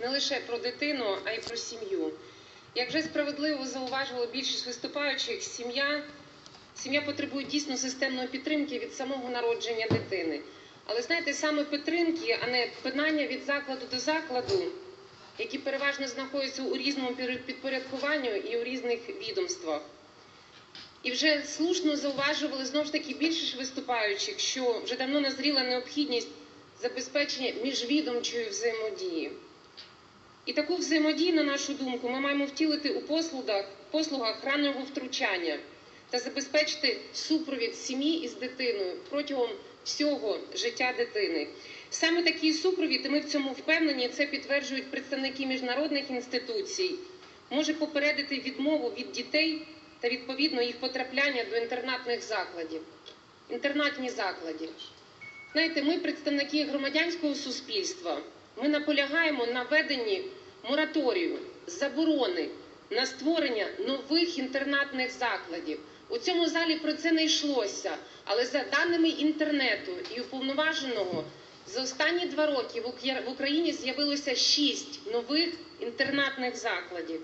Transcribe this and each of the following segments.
не лише про дитину, а й про сім'ю. Як вже справедливо зауважувала більшість виступаючих, сім'я, сім'я потребує дійсно системної підтримки від самого народження дитини. Але знаєте, саме підтримки, а не пинання від закладу до закладу, які переважно знаходяться у різному підпорядкуванню і у різних відомствах. І вже слушно зауважували знову ж таки більшість виступаючих, що вже давно назріла необхідність забезпечення міжвідомчої взаємодії. І таку взаємодію, на нашу думку, ми маємо втілити у послугах, послугах раннього втручання та забезпечити супровід сім'ї із дитиною протягом всього життя дитини. Саме такий супровід, і ми в цьому впевнені, це підтверджують представники міжнародних інституцій, може попередити відмову від дітей та відповідно їх потрапляння до інтернатних закладів. Інтернатні заклади. Знаєте, ми, представники громадянського суспільства, ми наполягаємо на введенні мораторію, заборони на створення нових інтернатних закладів. У цьому залі про це не йшлося, але за даними інтернету і уповноваженого, за останні два роки в Україні з'явилося шість нових інтернатних закладів.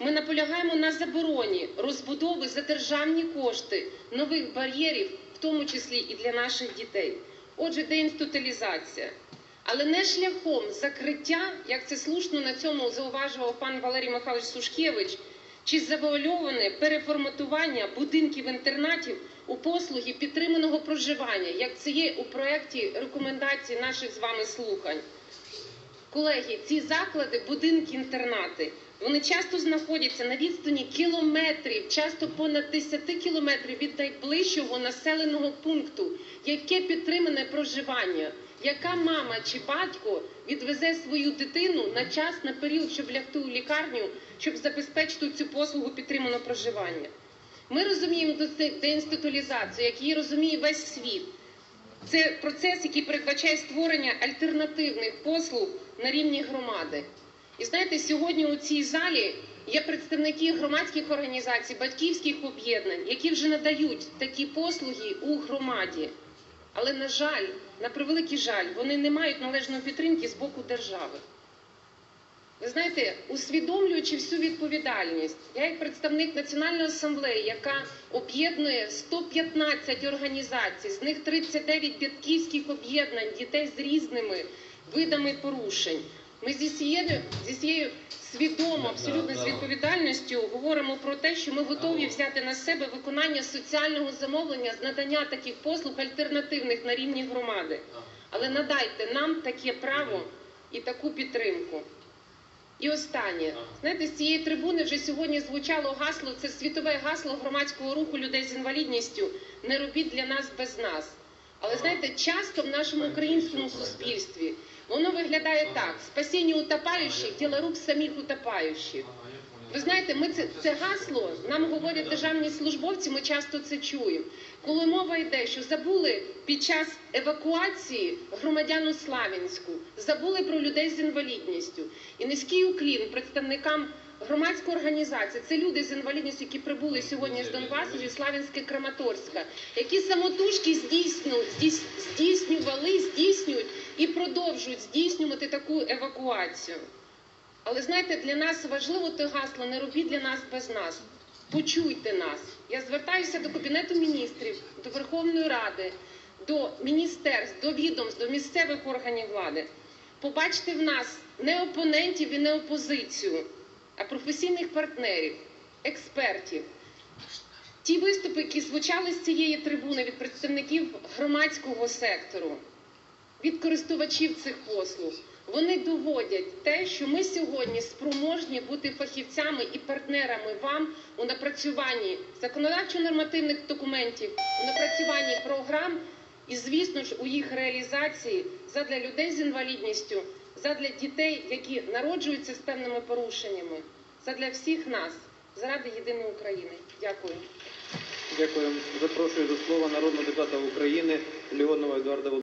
Ми наполягаємо на забороні розбудови за державні кошти нових бар'єрів, в тому числі і для наших дітей. Отже, деінституалізація. Але не шляхом закриття, як це слушно на цьому зауважував пан Валерій Михайлович Сушкевич, чи завуальоване переформатування будинків інтернатів у послуги підтриманого проживання, як це є у проєкті рекомендацій наших з вами слухань. Колеги, ці заклади, будинки, інтернати, вони часто знаходяться на відстані кілометрів, часто понад 10 кілометрів від найближчого населеного пункту. Яке підтримане проживання? Яка мама чи батько відвезе свою дитину на час, на період, щоб лягти у лікарню, щоб забезпечити цю послугу підтриманого проживання? Ми розуміємо де- деінституалізацію, як її розуміє весь світ. Це процес, який передбачає створення альтернативних послуг на рівні громади. І знаєте, сьогодні у цій залі є представники громадських організацій, батьківських об'єднань, які вже надають такі послуги у громаді. Але, на жаль, на превеликий жаль, вони не мають належної підтримки з боку держави. Ви знаєте, усвідомлюючи всю відповідальність, я як представник Національної асамблеї, яка об'єднує 115 організацій, з них 39 батьківських об'єднань дітей з різними видами порушень. Ми зі цією, зі цією свідомо, абсолютно з відповідальністю говоримо про те, що ми готові взяти на себе виконання соціального замовлення з надання таких послуг альтернативних на рівні громади. Але надайте нам таке право і таку підтримку. І останнє, знаєте, з цієї трибуни вже сьогодні звучало гасло, це світове гасло громадського руху людей з інвалідністю. Не робіть для нас без нас. Але знаєте, часто в нашому українському суспільстві воно виглядає так: спасіння утопаючих, діло рук самих утопаючих. Ви знаєте, ми це, це гасло нам говорять державні службовці. Ми часто це чуємо. Коли мова йде, що забули під час евакуації громадян у Славянську, забули про людей з інвалідністю. І низький уклін представникам громадської організації це люди з інвалідністю, які прибули сьогодні з Донбасу, зі Славянська Краматорська, які самотужки здійсню, здійснювали, здійснюють і продовжують здійснювати таку евакуацію. Але знаєте, для нас важливо те гасло не робіть для нас без нас. Почуйте нас. Я звертаюся до Кабінету міністрів, до Верховної Ради, до міністерств, до відомств, до місцевих органів влади. Побачте в нас не опонентів і не опозицію, а професійних партнерів, експертів. Ті виступи, які звучали з цієї трибуни від представників громадського сектору, від користувачів цих послуг. Вони доводять те, що ми сьогодні спроможні бути фахівцями і партнерами вам у напрацюванні законодавчо-нормативних документів, у напрацюванні програм і, звісно ж, у їх реалізації задля людей з інвалідністю, задля дітей, які народжуються з певними порушеннями, задля всіх нас, заради єдиної України. Дякую. Дякую. Запрошую до слова народного депутата України Леонова Едуарда.